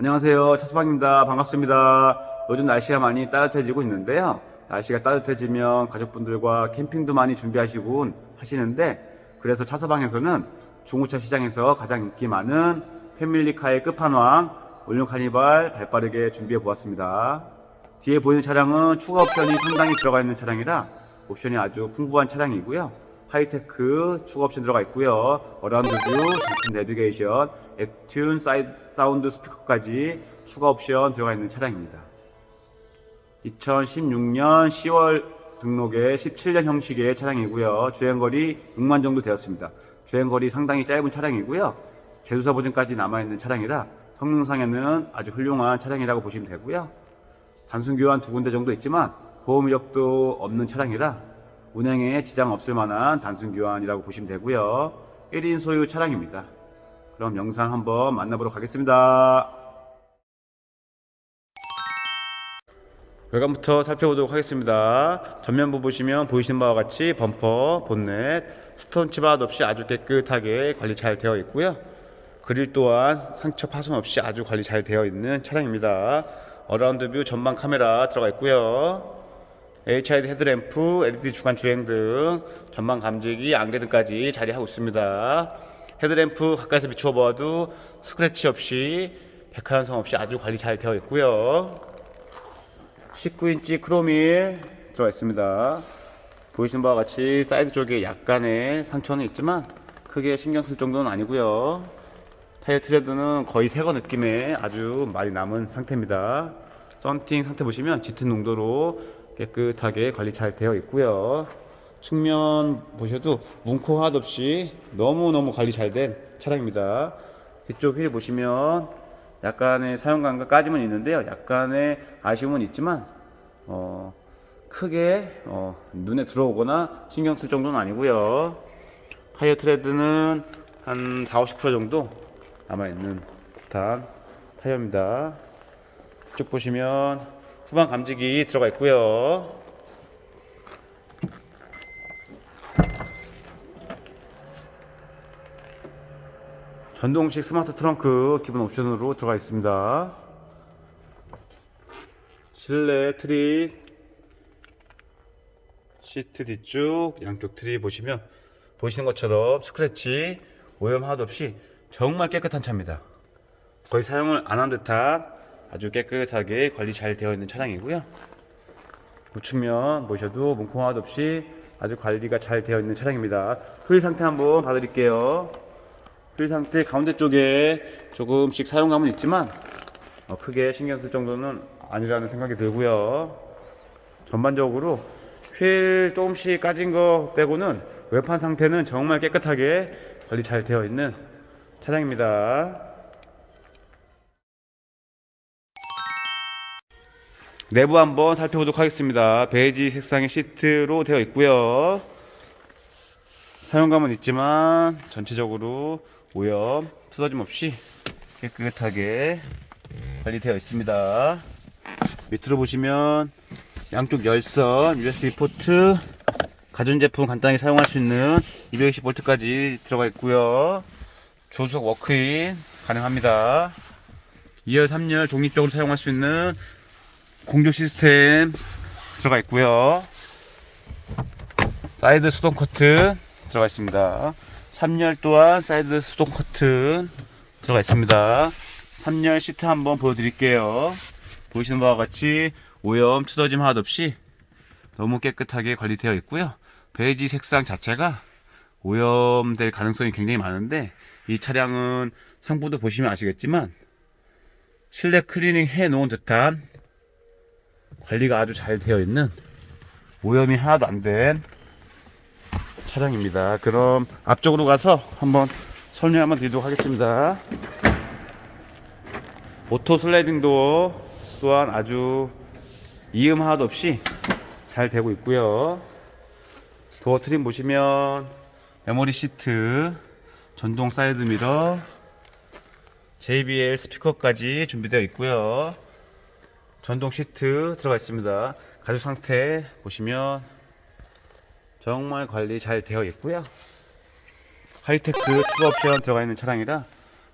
안녕하세요. 차수방입니다. 반갑습니다. 요즘 날씨가 많이 따뜻해지고 있는데요. 날씨가 따뜻해지면 가족분들과 캠핑도 많이 준비하시곤 하시는데 그래서 차서방에서는 중고차 시장에서 가장 인기 많은 패밀리카의 끝판왕 올륨 카니발 발빠르게 준비해 보았습니다. 뒤에 보이는 차량은 추가 옵션이 상당히 들어가 있는 차량이라 옵션이 아주 풍부한 차량이고요. 하이테크 추가 옵션 들어가 있고요. 어라운드 뷰, 내비게이션, 액튠 사이, 사운드 스피커까지 추가 옵션 들어가 있는 차량입니다. 2016년 10월 등록의 17년 형식의 차량이고요. 주행거리 6만 정도 되었습니다. 주행거리 상당히 짧은 차량이고요. 제조사 보증까지 남아있는 차량이라 성능상에는 아주 훌륭한 차량이라고 보시면 되고요. 단순 교환 두 군데 정도 있지만 보험 이력도 없는 차량이라 운행에 지장 없을 만한 단순 교환이라고 보시면 되고요. 1인 소유 차량입니다. 그럼 영상 한번 만나보도록 하겠습니다. 외관부터 살펴보도록 하겠습니다. 전면부 보시면 보이시는 바와 같이 범퍼, 본넷, 스톤 치밭 없이 아주 깨끗하게 관리 잘 되어 있고요. 그릴 또한 상처 파손 없이 아주 관리 잘 되어 있는 차량입니다. 어라운드 뷰 전방 카메라 들어가 있고요. HID 헤드램프, LED 주간 주행 등, 전방 감지기, 안개 등까지 자리하고 있습니다. 헤드램프 가까이서 비추어 보아도 스크래치 없이 백화현상 없이 아주 관리 잘 되어 있고요. 19인치 크롬일 들어가 있습니다. 보이시는 바와 같이 사이드 쪽에 약간의 상처는 있지만 크게 신경 쓸 정도는 아니고요. 타이어 트레드는 거의 새거 느낌의 아주 많이 남은 상태입니다. 썬팅 상태 보시면 짙은 농도로 깨끗하게 관리 잘 되어 있고요. 측면 보셔도 문코 하나도 없이 너무너무 관리 잘 된 차량입니다. 뒤쪽 휠 보시면 약간의 사용 감각까지는 있는데요. 약간의 아쉬움은 있지만 어, 크게 어, 눈에 들어오거나 신경 쓸 정도는 아니고요. 타이어 트레드는 한 4, 50% 정도 남아있는 듯한 타이어입니다. 뒤쪽 보시면 후방 감지기 들어가 있고요. 전동식 스마트 트렁크 기본 옵션으로 들어가 있습니다. 실내 트립, 시트 뒤쪽 양쪽 트립 보시면 보시는 것처럼 스크래치 오염 하나도 없이 정말 깨끗한 차입니다. 거의 사용을 안 한 듯한 아주 깨끗하게 관리 잘 되어 있는 차량이고요. 우측면 보셔도 하나도 없이 아주 관리가 잘 되어 있는 차량입니다. 휠 상태 한번 봐드릴게요. 휠 상태 가운데 쪽에 조금씩 사용감은 있지만 어, 크게 신경 쓸 정도는 아니라는 생각이 들고요. 전반적으로 휠 조금씩 까진 거 빼고는 외판 상태는 정말 깨끗하게 관리 잘 되어 있는 차량입니다. 내부 한번 살펴보도록 하겠습니다. 베이지 색상의 시트로 되어 있고요. 사용감은 있지만 전체적으로 오염, 투더짐 없이 깨끗하게 관리되어 있습니다. 밑으로 보시면 양쪽 열선, USB 포트, 가전제품 간단히 사용할 수 있는 220V까지 들어가 있고요. 조수석 워크인 가능합니다. 2열, 3열 독립적으로 사용할 수 있는 공조 시스템 들어가 있고요. 사이드 수동 커튼 들어가 있습니다. 3열 또한 사이드 수동 커튼 들어가 있습니다. 3열 시트 한번 보여드릴게요. 보시는 바와 같이 오염, 투더짐 하나도 없이 너무 깨끗하게 관리되어 있고요. 베이지 색상 자체가 오염될 가능성이 굉장히 많은데 이 차량은 상부도 보시면 아시겠지만 실내 클리닝 해 놓은 듯한 관리가 아주 잘 되어 있는 오염이 하나도 안 된 차량입니다. 그럼 앞쪽으로 가서 한번 설명 한번 드리도록 하겠습니다. 오토 슬라이딩 도어 또한 아주 이음 하나도 없이 잘 되고 있고요. 도어 트림 보시면 메모리 시트, 전동 사이드 미러, JBL 스피커까지 준비되어 있고요. 전동 시트 들어가 있습니다. 가죽 상태 보시면 정말 관리 잘 되어 있고요. 하이테크 추가 옵션 들어가 있는 차량이라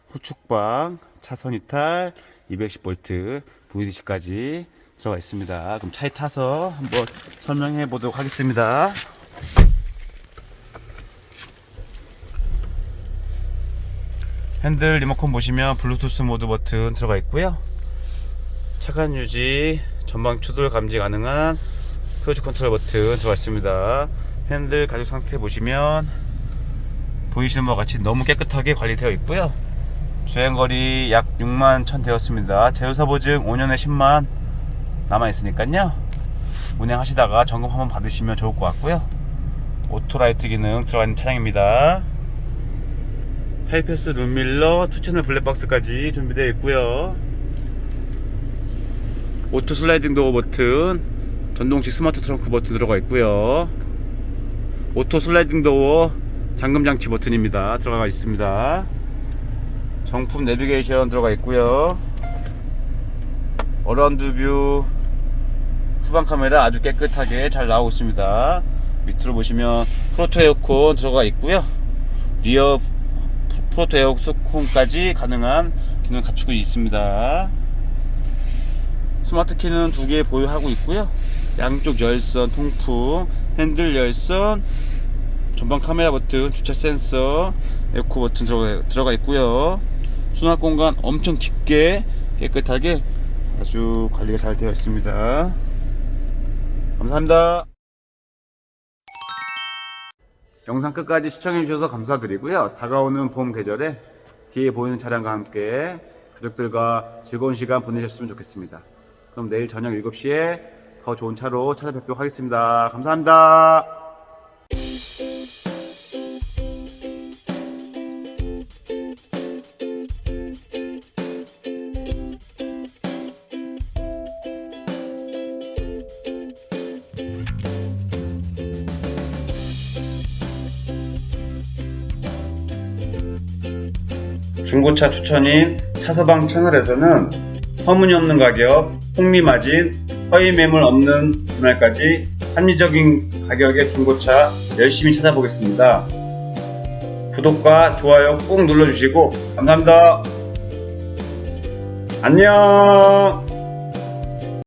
후축방, 차선 이탈, 210V VDC까지 들어가 있습니다. 그럼 차에 타서 한번 설명해 보도록 하겠습니다. 핸들 리모컨 보시면 블루투스 모드 버튼 들어가 있고요. 차간 유지, 전방 추돌 감지 가능한 크루즈 컨트롤 버튼 들어가 있습니다. 핸들 가죽 상태 보시면 보이시는 바와 같이 너무 깨끗하게 관리되어 있고요. 주행거리 약 6만 천 되었습니다. 제조사 보증 5년에 10만 남아 있으니까요. 운행하시다가 점검 한번 받으시면 좋을 것 같고요. 오토라이트 기능 들어가 있는 차량입니다. 하이패스 룸밀러, 투 채널 블랙박스까지 준비되어 있고요. 오토 슬라이딩 도어 버튼, 전동식 스마트 트렁크 버튼 들어가 있고요. 오토 슬라이딩 도어 잠금 장치 버튼입니다. 들어가 있습니다. 정품 내비게이션 들어가 있고요. 어라운드 뷰 후방 카메라 아주 깨끗하게 잘 나오고 있습니다. 밑으로 보시면 프로토 에어컨 들어가 있고요. 리어 프로토 에어컨까지 가능한 기능 갖추고 있습니다. 스마트 키는 두 개 보유하고 있고요. 양쪽 열선 통풍, 핸들 열선, 전방 카메라 버튼, 주차 센서, 에코 버튼 들어가, 들어가 있고요. 수납 공간 엄청 깊게 깨끗하게 아주 관리가 잘 되어 있습니다. 감사합니다. 영상 끝까지 시청해 주셔서 감사드리고요. 다가오는 봄 계절에 뒤에 보이는 차량과 함께 가족들과 즐거운 시간 보내셨으면 좋겠습니다. 그럼 내일 저녁 7시에 더 좋은 차로 찾아뵙도록 하겠습니다. 감사합니다. 중고차 추천인 차서방 채널에서는 터무니없는 가격, 폭리마진, 허위 매물 없는 분할까지 합리적인 가격의 중고차 열심히 찾아보겠습니다. 구독과 좋아요 꾹 눌러주시고 감사합니다. 안녕!